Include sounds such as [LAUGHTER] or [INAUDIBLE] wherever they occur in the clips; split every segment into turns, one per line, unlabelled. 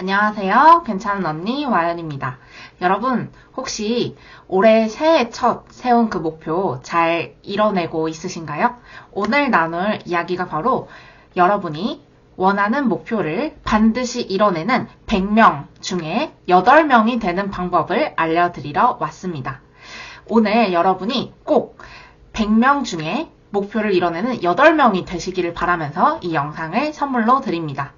안녕하세요. 괜찮은 언니 와연입니다. 여러분, 혹시 올해 새해 첫 세운 그 목표 잘 이뤄내고 있으신가요? 오늘 나눌 이야기가 바로 여러분이 원하는 목표를 반드시 이뤄내는 100명 중에 8명이 되는 방법을 알려드리러 왔습니다. 오늘 여러분이 꼭 100명 중에 목표를 이뤄내는 8명이 되시기를 바라면서 이 영상을 선물로 드립니다.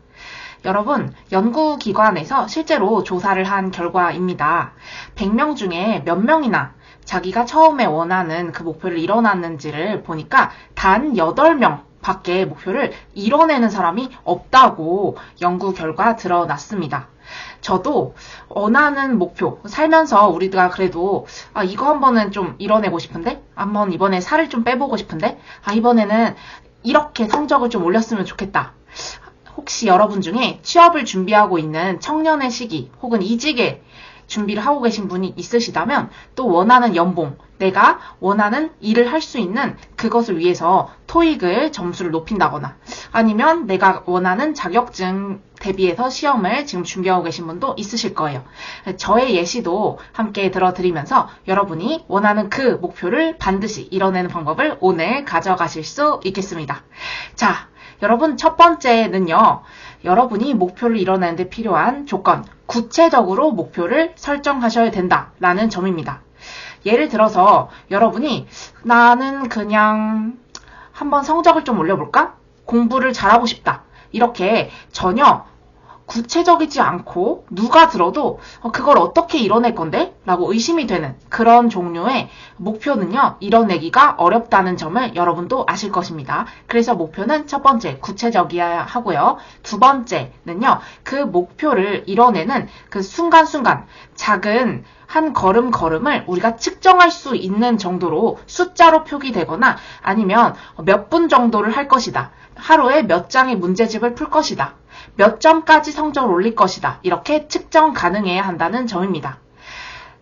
여러분, 연구기관에서 실제로 조사를 한 결과입니다. 100명 중에 몇 명이나 자기가 처음에 원하는 그 목표를 이뤄놨는지를 보니까 단 8명 밖에 목표를 이뤄내는 사람이 없다고 연구 결과 드러났습니다. 저도 원하는 목표, 살면서 우리가 그래도, 아, 이거 한 번은 좀 이뤄내고 싶은데? 한번 이번에 살을 좀 빼보고 싶은데? 아, 이번에는 이렇게 성적을 좀 올렸으면 좋겠다. 혹시 여러분 중에 취업을 준비하고 있는 청년의 시기 혹은 이직에 준비를 하고 계신 분이 있으시다면 또 원하는 연봉, 내가 원하는 일을 할 수 있는 그것을 위해서 토익을 점수를 높인다거나 아니면 내가 원하는 자격증 대비해서 시험을 지금 준비하고 계신 분도 있으실 거예요. 저의 예시도 함께 들어드리면서 여러분이 원하는 그 목표를 반드시 이뤄내는 방법을 오늘 가져가실 수 있겠습니다. 자, 여러분 첫 번째는요. 여러분이 목표를 이뤄내는데 필요한 조건, 구체적으로 목표를 설정하셔야 된다라는 점입니다. 예를 들어서 여러분이 나는 그냥 한번 성적을 좀 올려볼까? 공부를 잘하고 싶다. 이렇게 전혀 구체적이지 않고 누가 들어도 어, 그걸 어떻게 이뤄낼 건데? 라고 의심이 되는 그런 종류의 목표는요, 이뤄내기가 어렵다는 점을 여러분도 아실 것입니다. 그래서 목표는 첫 번째, 구체적이어야 하고요. 두 번째는요, 그 목표를 이뤄내는 그 순간순간 작은 한 걸음 걸음을 우리가 측정할 수 있는 정도로 숫자로 표기되거나 아니면 몇 분 정도를 할 것이다. 하루에 몇 장의 문제집을 풀 것이다. 몇 점까지 성적을 올릴 것이다. 이렇게 측정 가능해야 한다는 점입니다.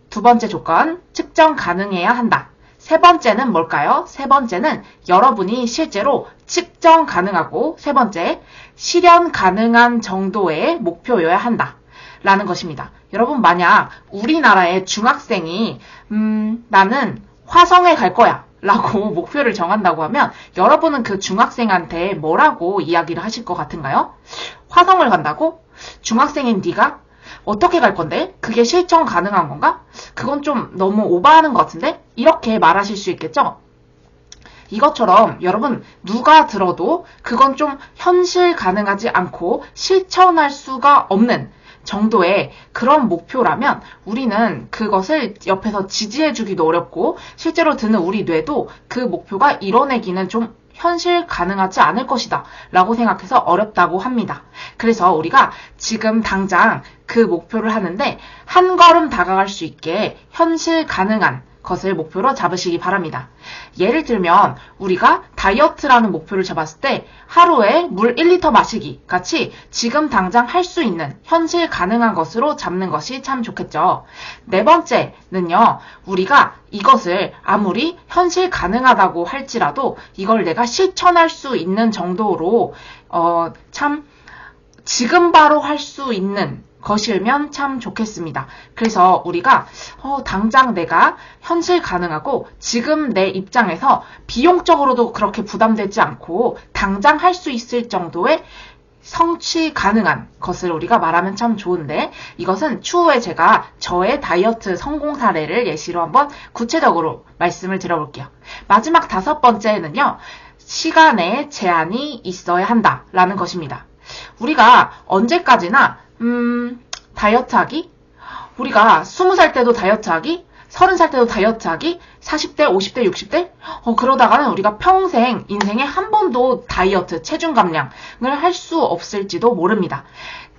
두 번째 조건, 측정 가능해야 한다. 세 번째는 뭘까요? 세 번째는 여러분이 실제로 측정 가능하고 세 번째, 실현 가능한 정도의 목표여야 한다. 라는 것입니다. 여러분, 만약 우리나라의 중학생이, 음, 나는 화성에 갈 거야. 라고 [LAUGHS] 목표를 정한다고 하면 여러분은 그 중학생한테 뭐라고 이야기를 하실 것 같은가요? 화성을 간다고? 중학생인 네가 어떻게 갈 건데? 그게 실천 가능한 건가? 그건 좀 너무 오버하는 것 같은데? 이렇게 말하실 수 있겠죠? 이것처럼 여러분 누가 들어도 그건 좀 현실 가능하지 않고 실천할 수가 없는 정도의 그런 목표라면 우리는 그것을 옆에서 지지해주기도 어렵고 실제로 드는 우리 뇌도 그 목표가 이뤄내기는 좀 현실 가능하지 않을 것이다 라고 생각해서 어렵다고 합니다. 그래서 우리가 지금 당장 그 목표를 하는데 한 걸음 다가갈 수 있게 현실 가능한 것을 목표로 잡으시기 바랍니다. 예를 들면 우리가 다이어트라는 목표를 잡았을 때 하루에 물 1리터 마시기 같이 지금 당장 할 수 있는 현실 가능한 것으로 잡는 것이 참 좋겠죠. 네 번째는요. 우리가 이것을 아무리 현실 가능하다고 할지라도 이걸 내가 실천할 수 있는 정도로 어, 참 지금 바로 할 수 있는 것이면 참 좋겠습니다. 그래서 우리가 어, 당장 내가 현실 가능하고 지금 내 입장에서 비용적으로도 그렇게 부담되지 않고 당장 할 수 있을 정도의 성취 가능한 것을 우리가 말하면 참 좋은데 이것은 추후에 제가 저의 다이어트 성공 사례를 예시로 한번 구체적으로 말씀을 드려볼게요. 마지막 다섯 번째는요. 시간에 제한이 있어야 한다라는 것입니다. 우리가 언제까지나 음, 다이어트 하기? 우리가 20살 때도 다이어트 하기? 30살 때도 다이어트 하기? 40대, 50대, 60대? 어, 그러다가는 우리가 평생 인생에 한 번도 다이어트, 체중 감량을 할 수 없을지도 모릅니다.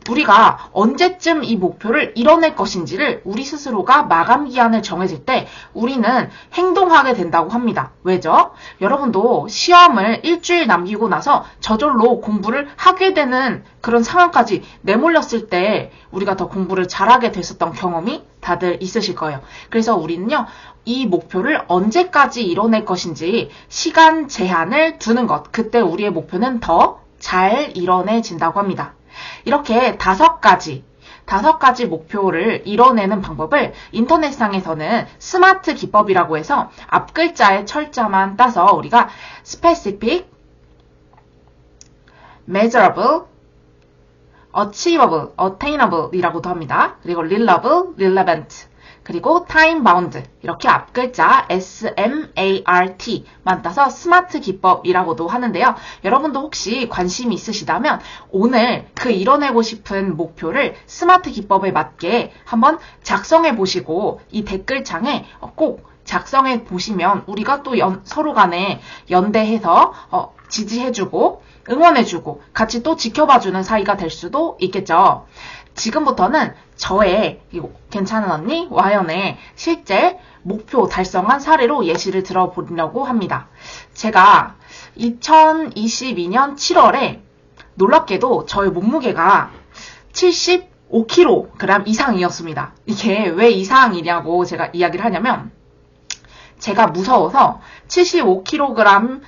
우리가 언제쯤 이 목표를 이뤄낼 것인지를 우리 스스로가 마감 기한을 정해질 때 우리는 행동하게 된다고 합니다. 왜죠? 여러분도 시험을 일주일 남기고 나서 저절로 공부를 하게 되는 그런 상황까지 내몰렸을 때 우리가 더 공부를 잘하게 됐었던 경험이 다들 있으실 거예요. 그래서 우리는요, 이 목표를 언제까지 이뤄낼 것인지 시간 제한을 두는 것. 그때 우리의 목표는 더 잘 이뤄내진다고 합니다. 이렇게 다섯 가지 다섯 가지 목표를 이뤄내는 방법을 인터넷상에서는 스마트 기법이라고 해서 앞 글자의 철자만 따서 우리가 specific, measurable, achievable, attainable 이라고도 합니다. 그리고 reliable, relevant, 그리고 time bound 이렇게 앞 글자 SMART만 따서 스마트 기법이라고도 하는데요. 여러분도 혹시 관심이 있으시다면 오늘 그 이뤄내고 싶은 목표를 스마트 기법에 맞게 한번 작성해 보시고 이 댓글창에 꼭 작성해 보시면 우리가 또 연- 서로 간에 연대해서 어, 지지해주고 응원해주고 같이 또 지켜봐주는 사이가 될 수도 있겠죠. 지금부터는 저의 이 괜찮은 언니 와연의 실제 목표 달성한 사례로 예시를 들어보려고 합니다. 제가 2022년 7월에 놀랍게도 저의 몸무게가 75kg 이상이었습니다. 이게 왜 이상이냐고 제가 이야기를 하냐면 제가 무서워서 75kg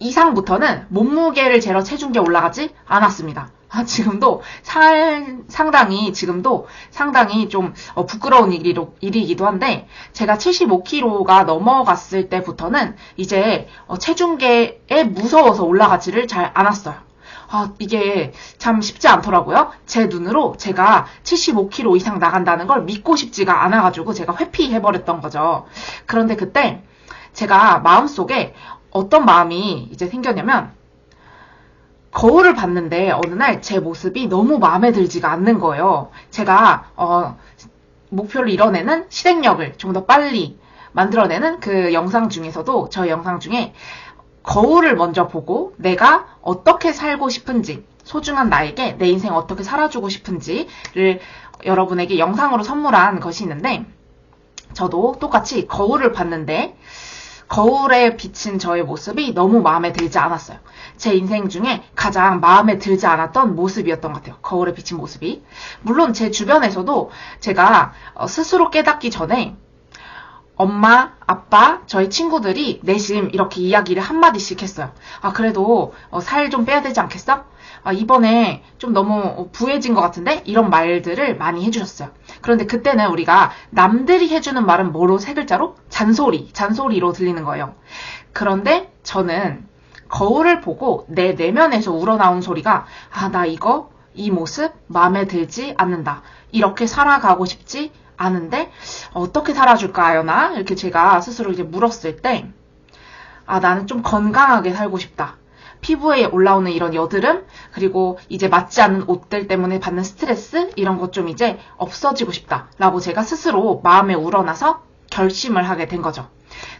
이상부터는 몸무게를 재러 체중계 올라가지 않았습니다. 아, 지금도 살, 상당히, 지금도 상당히 좀 어, 부끄러운 일이로, 일이기도 한데, 제가 75kg가 넘어갔을 때부터는 이제 어, 체중계에 무서워서 올라가지를 잘 않았어요. 아, 이게 참 쉽지 않더라고요. 제 눈으로 제가 75kg 이상 나간다는 걸 믿고 싶지가 않아가지고 제가 회피해버렸던 거죠. 그런데 그때 제가 마음속에 어떤 마음이 이제 생겼냐면, 거울을 봤는데 어느 날 제 모습이 너무 마음에 들지가 않는 거예요. 제가 어, 목표를 이뤄내는 실행력을 좀 더 빨리 만들어내는 그 영상 중에서도 저 영상 중에 거울을 먼저 보고 내가 어떻게 살고 싶은지 소중한 나에게 내 인생 어떻게 살아주고 싶은지를 여러분에게 영상으로 선물한 것이 있는데 저도 똑같이 거울을 봤는데 거울에 비친 저의 모습이 너무 마음에 들지 않았어요. 제 인생 중에 가장 마음에 들지 않았던 모습이었던 것 같아요. 거울에 비친 모습이. 물론 제 주변에서도 제가 어, 스스로 깨닫기 전에 엄마, 아빠, 저희 친구들이 내심 이렇게 이야기를 한마디씩 했어요. 아, 그래도 살 좀 빼야 되지 않겠어? 아, 이번에 좀 너무 부해진 것 같은데? 이런 말들을 많이 해주셨어요. 그런데 그때는 우리가 남들이 해주는 말은 뭐로 세 글자로? 잔소리, 잔소리로 들리는 거예요. 그런데 저는 거울을 보고 내 내면에서 우러나온 소리가, 아, 나 이거, 이 모습 마음에 들지 않는다. 이렇게 살아가고 싶지 않은데, 어떻게 살아줄까요, 나? 이렇게 제가 스스로 이제 물었을 때, 아, 나는 좀 건강하게 살고 싶다. 피부에 올라오는 이런 여드름, 그리고 이제 맞지 않는 옷들 때문에 받는 스트레스, 이런 것 좀 이제 없어지고 싶다. 라고 제가 스스로 마음에 우러나서 결심을 하게 된 거죠.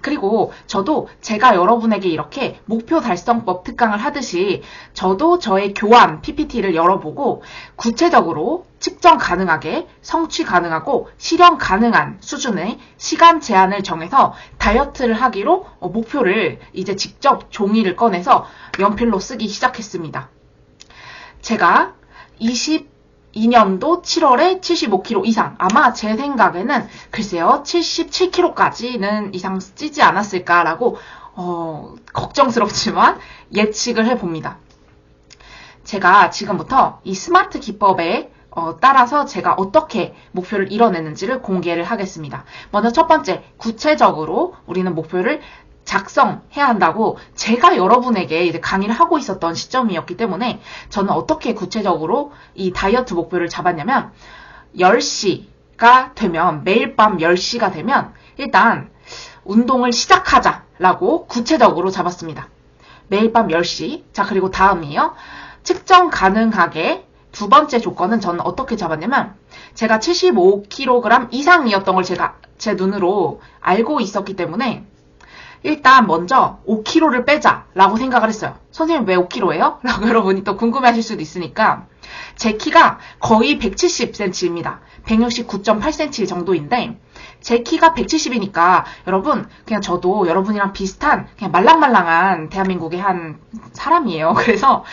그리고 저도 제가 여러분에게 이렇게 목표 달성법 특강을 하듯이 저도 저의 교환 PPT를 열어보고 구체적으로 측정 가능하게 성취 가능하고 실현 가능한 수준의 시간 제한을 정해서 다이어트를 하기로 어, 목표를 이제 직접 종이를 꺼내서 연필로 쓰기 시작했습니다. 제가 22년도 7월에 75kg 이상, 아마 제 생각에는 글쎄요, 77kg까지는 이상 찌지 않았을까라고, 어, 걱정스럽지만 [LAUGHS] 예측을 해봅니다. 제가 지금부터 이 스마트 기법에 어, 따라서 제가 어떻게 목표를 이뤄내는지를 공개를 하겠습니다. 먼저 첫 번째, 구체적으로 우리는 목표를 작성해야 한다고 제가 여러분에게 이제 강의를 하고 있었던 시점이었기 때문에 저는 어떻게 구체적으로 이 다이어트 목표를 잡았냐면 10시가 되면 매일 밤 10시가 되면 일단 운동을 시작하자라고 구체적으로 잡았습니다. 매일 밤 10시. 자, 그리고 다음이요. 측정 가능하게 두 번째 조건은 저는 어떻게 잡았냐면 제가 75kg 이상이었던 걸 제가 제 눈으로 알고 있었기 때문에 일단 먼저 5kg를 빼자라고 생각을 했어요. 선생님 왜 5kg예요? [LAUGHS] 라고 여러분이 또 궁금해하실 수도 있으니까 제 키가 거의 170cm입니다. 169.8cm 정도인데 제 키가 170이니까 여러분 그냥 저도 여러분이랑 비슷한 그냥 말랑말랑한 대한민국의 한 사람이에요. [LAUGHS] 그래서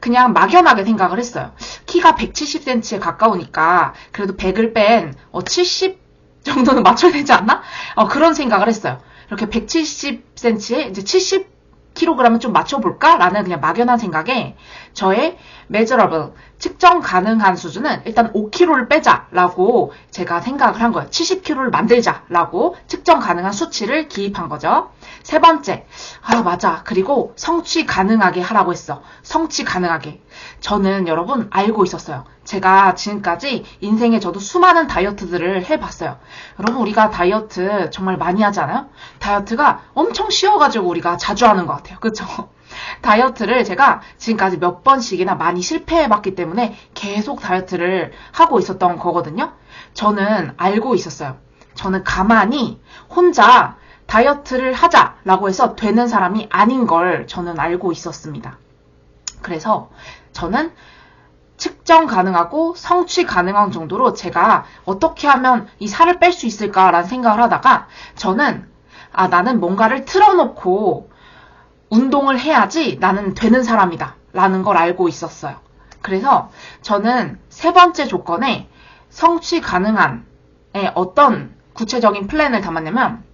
그냥 막연하게 생각을 했어요. 키가 170cm에 가까우니까 그래도 100을 뺀70 정도는 맞춰야 되지 않나? 어, 그런 생각을 했어요. 이렇게 170cm에 이제 70kg은 좀 맞춰볼까라는 그냥 막연한 생각에 저의 measurable 측정 가능한 수준은 일단 5kg를 빼자라고 제가 생각을 한 거예요. 70kg를 만들자라고 측정 가능한 수치를 기입한 거죠. 세 번째, 아, 맞아. 그리고 성취 가능하게 하라고 했어. 성취 가능하게. 저는 여러분 알고 있었어요. 제가 지금까지 인생에 저도 수많은 다이어트들을 해봤어요. 여러분, 우리가 다이어트 정말 많이 하지 않아요? 다이어트가 엄청 쉬워가지고 우리가 자주 하는 것 같아요. 그쵸? 다이어트를 제가 지금까지 몇 번씩이나 많이 실패해봤기 때문에 계속 다이어트를 하고 있었던 거거든요. 저는 알고 있었어요. 저는 가만히 혼자 다이어트를 하자라고 해서 되는 사람이 아닌 걸 저는 알고 있었습니다. 그래서 저는 측정 가능하고 성취 가능한 정도로 제가 어떻게 하면 이 살을 뺄 수 있을까라는 생각을 하다가 저는 아, 나는 뭔가를 틀어놓고 운동을 해야지 나는 되는 사람이다. 라는 걸 알고 있었어요. 그래서 저는 세 번째 조건에 성취 가능한 어떤 구체적인 플랜을 담았냐면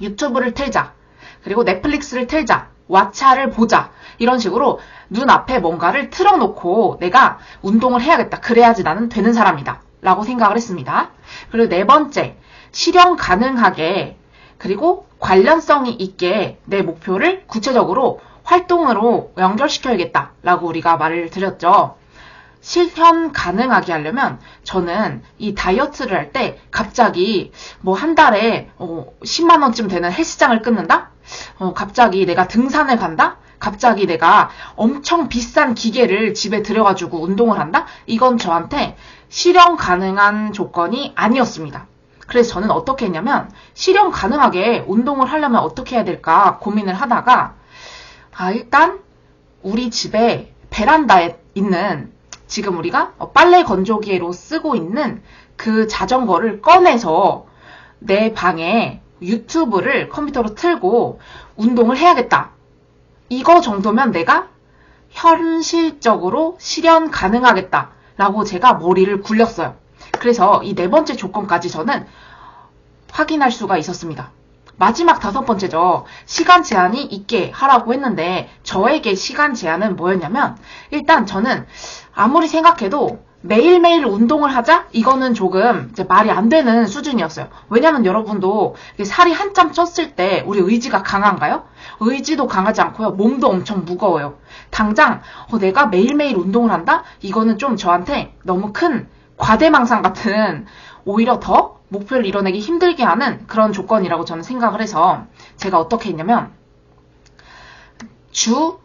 유튜브를 틀자. 그리고 넷플릭스를 틀자. 왓챠를 보자. 이런 식으로 눈앞에 뭔가를 틀어놓고 내가 운동을 해야겠다. 그래야지 나는 되는 사람이다. 라고 생각을 했습니다. 그리고 네 번째, 실현 가능하게 그리고 관련성이 있게 내 목표를 구체적으로 활동으로 연결시켜야겠다. 라고 우리가 말을 드렸죠. 실현 가능하게 하려면 저는 이 다이어트를 할 때 갑자기 뭐 한 달에 어 10만 원쯤 되는 헬스장을 끊는다? 어 갑자기 내가 등산을 간다? 갑자기 내가 엄청 비싼 기계를 집에 들여가지고 운동을 한다? 이건 저한테 실현 가능한 조건이 아니었습니다. 그래서 저는 어떻게 했냐면 실현 가능하게 운동을 하려면 어떻게 해야 될까 고민을 하다가 아 일단 우리 집에 베란다에 있는 지금 우리가 빨래 건조기로 쓰고 있는 그 자전거를 꺼내서 내 방에 유튜브를 컴퓨터로 틀고 운동을 해야겠다. 이거 정도면 내가 현실적으로 실현 가능하겠다. 라고 제가 머리를 굴렸어요. 그래서 이 네 번째 조건까지 저는 확인할 수가 있었습니다. 마지막 다섯 번째죠. 시간 제한이 있게 하라고 했는데 저에게 시간 제한은 뭐였냐면 일단 저는 아무리 생각해도 매일매일 운동을 하자? 이거는 조금 말이 안 되는 수준이었어요. 왜냐면 여러분도 살이 한참 쪘을 때 우리 의지가 강한가요? 의지도 강하지 않고요. 몸도 엄청 무거워요. 당장 어, 내가 매일매일 운동을 한다? 이거는 좀 저한테 너무 큰 과대망상 같은 오히려 더 목표를 이뤄내기 힘들게 하는 그런 조건이라고 저는 생각을 해서 제가 어떻게 했냐면 주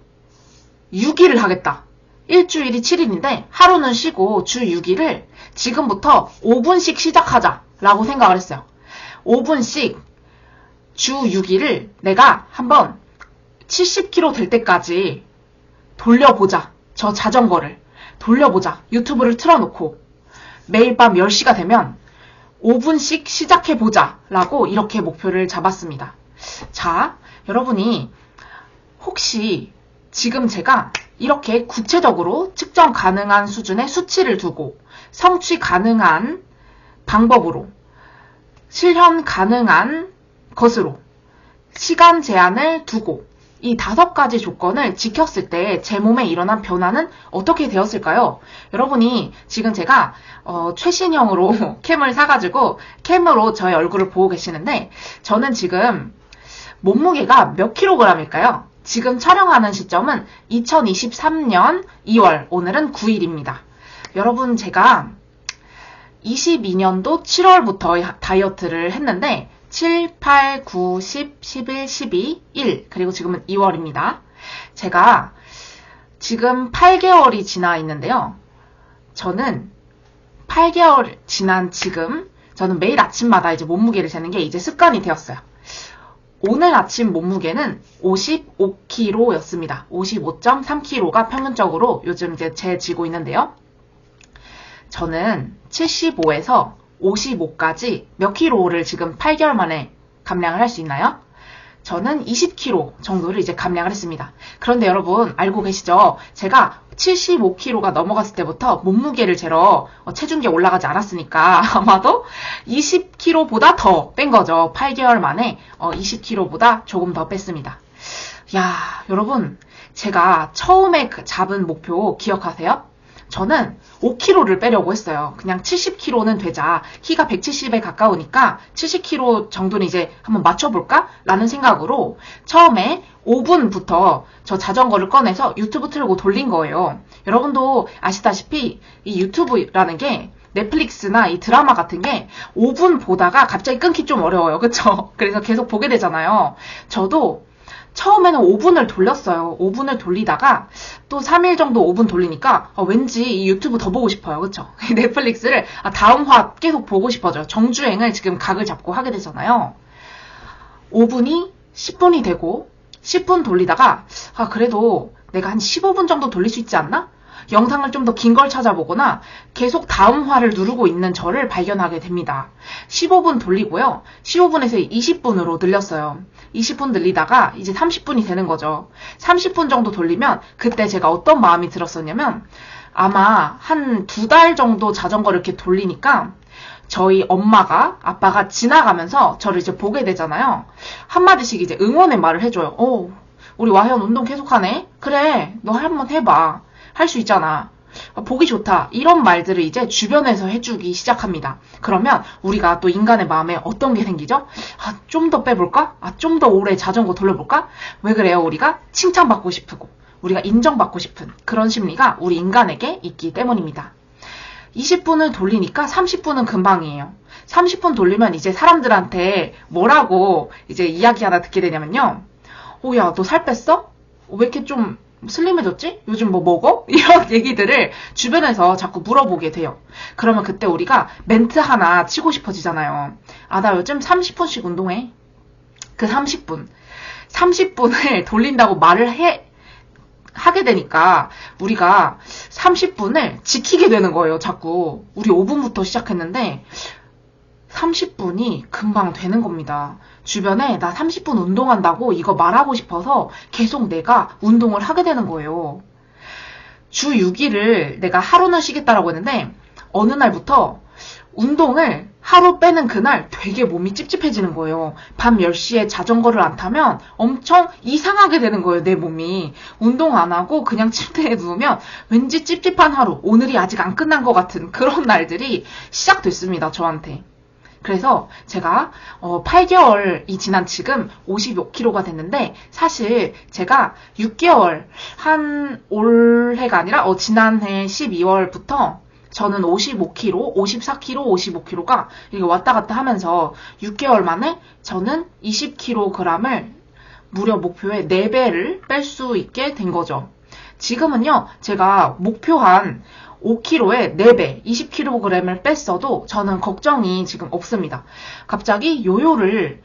6일을 하겠다. 일주일이 7일인데 하루는 쉬고 주 6일을 지금부터 5분씩 시작하자 라고 생각을 했어요. 5분씩 주 6일을 내가 한번 70km 될 때까지 돌려보자. 저 자전거를 돌려보자. 유튜브를 틀어놓고 매일 밤 10시가 되면 5분씩 시작해보자 라고 이렇게 목표를 잡았습니다. 자, 여러분이 혹시 지금 제가 이렇게 구체적으로 측정 가능한 수준의 수치를 두고 성취 가능한 방법으로 실현 가능한 것으로 시간 제한을 두고 이 다섯 가지 조건을 지켰을 때 제 몸에 일어난 변화는 어떻게 되었을까요? 여러분이 지금 제가 어, 최신형으로 [LAUGHS] 캠을 사가지고 캠으로 저의 얼굴을 보고 계시는데 저는 지금 몸무게가 몇 킬로그램일까요? 지금 촬영하는 시점은 2023년 2월, 오늘은 9일입니다. 여러분, 제가 22년도 7월부터 다이어트를 했는데 7, 8, 9, 10, 11, 12, 1 그리고 지금은 2월입니다. 제가 지금 8개월이 지나 있는데요. 저는 8개월 지난 지금 저는 매일 아침마다 이제 몸무게를 재는 게 이제 습관이 되었어요. 오늘 아침 몸무게는 55kg였습니다. 55.3kg가 평균적으로 요즘 이제 재지고 있는데요. 저는 75에서 55까지 몇 킬로를 지금 8개월 만에 감량을 할 수 있나요? 저는 20kg 정도를 이제 감량을 했습니다. 그런데 여러분 알고 계시죠? 제가 75kg가 넘어갔을 때부터 몸무게를 재러 어, 체중계 올라가지 않았으니까 [LAUGHS] 아마도 20kg보다 더 뺀 거죠. 8개월 만에 20kg보다 어, 조금 더 뺐습니다. 야, 여러분 제가 처음에 그 잡은 목표 기억하세요? 저는 5kg를 빼려고 했어요. 그냥 70kg는 되자. 키가 170에 가까우니까 70kg 정도는 이제 한번 맞춰볼까? 라는 생각으로 처음에 5분부터 저 자전거를 꺼내서 유튜브 틀고 돌린 거예요. 여러분도 아시다시피 이 유튜브라는 게 넷플릭스나 이 드라마 같은 게 5분 보다가 갑자기 끊기 좀 어려워요. 그쵸? [LAUGHS] 그래서 계속 보게 되잖아요. 저도 처음에는 5분을 돌렸어요. 5분을 돌리다가 또 3일 정도 5분 돌리니까 어, 왠지 이 유튜브 더 보고 싶어요. 그쵸? [LAUGHS] 넷플릭스를 아, 다음 화 계속 보고 싶어져요. 정주행을 지금 각을 잡고 하게 되잖아요. 5분이 10분이 되고 10분 돌리다가 아 그래도 내가 한 15분 정도 돌릴 수 있지 않나? 영상을 좀 더 긴 걸 찾아보거나 계속 다음 화를 누르고 있는 저를 발견하게 됩니다. 15분 돌리고요. 15분에서 20분으로 늘렸어요. 20분 늘리다가 이제 30분이 되는 거죠. 30분 정도 돌리면 그때 제가 어떤 마음이 들었었냐면 아마 한 두 달 정도 자전거를 이렇게 돌리니까 저희 엄마가 아빠가 지나가면서 저를 이제 보게 되잖아요. 한마디씩 이제 응원의 말을 해줘요. 오, 우리 와현 운동 계속하네? 그래, 너 한번 해봐. 할 수 있잖아. 보기 좋다. 이런 말들을 이제 주변에서 해주기 시작합니다. 그러면 우리가 또 인간의 마음에 어떤 게 생기죠? 아, 좀 더 빼볼까? 아, 좀 더 오래 자전거 돌려볼까? 왜 그래요? 우리가 칭찬받고 싶고, 우리가 인정받고 싶은 그런 심리가 우리 인간에게 있기 때문입니다. 20분을 돌리니까 30분은 금방이에요. 30분 돌리면 이제 사람들한테 뭐라고 이제 이야기 하나 듣게 되냐면요. 오, 야, 너 살 뺐어? 왜 이렇게 좀 슬림해졌지? 요즘 뭐 먹어? [LAUGHS] 이런 얘기들을 주변에서 자꾸 물어보게 돼요. 그러면 그때 우리가 멘트 하나 치고 싶어지잖아요. 아, 나 요즘 30분씩 운동해. 그 30분. 30분을 [LAUGHS] 돌린다고 말을 해, 하게 되니까 우리가 30분을 지키게 되는 거예요, 자꾸. 우리 5분부터 시작했는데 30분이 금방 되는 겁니다. 주변에 나 30분 운동한다고 이거 말하고 싶어서 계속 내가 운동을 하게 되는 거예요. 주 6일을 내가 하루는 쉬겠다라고 했는데 어느 날부터 운동을 하루 빼는 그날 되게 몸이 찝찝해지는 거예요. 밤 10시에 자전거를 안 타면 엄청 이상하게 되는 거예요, 내 몸이. 운동 안 하고 그냥 침대에 누우면 왠지 찝찝한 하루, 오늘이 아직 안 끝난 것 같은 그런 날들이 시작됐습니다, 저한테. 그래서 제가 어, 8개월이 지난 지금 55kg가 됐는데 사실 제가 6개월 한 올해가 아니라 어, 지난해 12월부터 저는 55kg, 54kg, 55kg가 이렇게 왔다 갔다 하면서 6개월 만에 저는 20kg을 무려 목표의 4배를 뺄 수 있게 된 거죠. 지금은요, 제가 목표한 5kg에 4배, 20kg을 뺐어도 저는 걱정이 지금 없습니다. 갑자기 요요를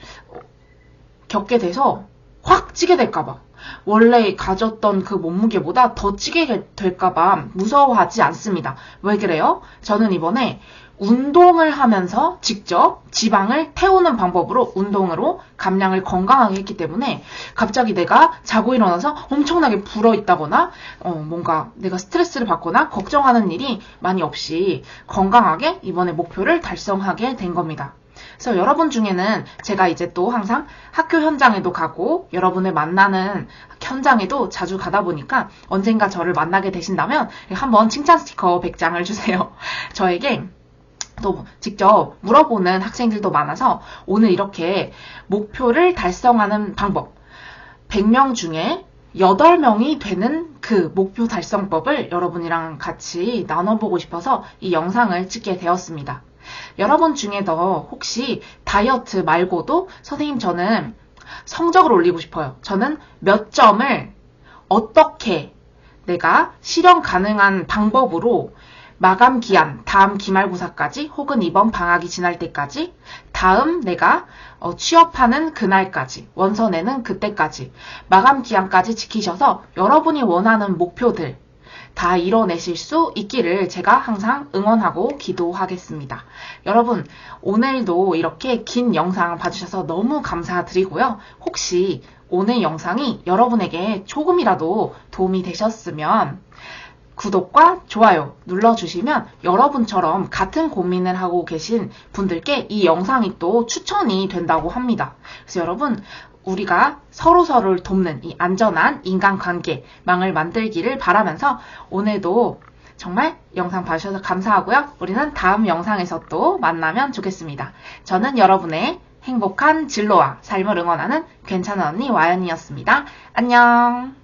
겪게 돼서 확 찌게 될까봐. 원래 가졌던 그 몸무게보다 더 찌게 될까봐 무서워하지 않습니다. 왜 그래요? 저는 이번에 운동을 하면서 직접 지방을 태우는 방법으로 운동으로 감량을 건강하게 했기 때문에 갑자기 내가 자고 일어나서 엄청나게 불어 있다거나 어, 뭔가 내가 스트레스를 받거나 걱정하는 일이 많이 없이 건강하게 이번에 목표를 달성하게 된 겁니다. 그래서 여러분 중에는 제가 이제 또 항상 학교 현장에도 가고 여러분을 만나는 현장에도 자주 가다 보니까 언젠가 저를 만나게 되신다면 한번 칭찬 스티커 100장을 주세요. [LAUGHS] 저에게 또 직접 물어보는 학생들도 많아서 오늘 이렇게 목표를 달성하는 방법 100명 중에 8명이 되는 그 목표 달성법을 여러분이랑 같이 나눠보고 싶어서 이 영상을 찍게 되었습니다. 여러분 중에도 혹시 다이어트 말고도 선생님 저는 성적을 올리고 싶어요. 저는 몇 점을 어떻게 내가 실현 가능한 방법으로 마감 기한, 다음 기말고사까지 혹은 이번 방학이 지날 때까지, 다음 내가 어, 취업하는 그날까지, 원서 내는 그때까지, 마감 기한까지 지키셔서 여러분이 원하는 목표들 다 이뤄내실 수 있기를 제가 항상 응원하고 기도하겠습니다. 여러분, 오늘도 이렇게 긴 영상 봐주셔서 너무 감사드리고요. 혹시 오늘 영상이 여러분에게 조금이라도 도움이 되셨으면 구독과 좋아요 눌러주시면 여러분처럼 같은 고민을 하고 계신 분들께 이 영상이 또 추천이 된다고 합니다. 그래서 여러분, 우리가 서로서로를 돕는 이 안전한 인간관계망을 만들기를 바라면서 오늘도 정말 영상 봐주셔서 감사하고요. 우리는 다음 영상에서 또 만나면 좋겠습니다. 저는 여러분의 행복한 진로와 삶을 응원하는 괜찮은 언니 와연이었습니다. 안녕!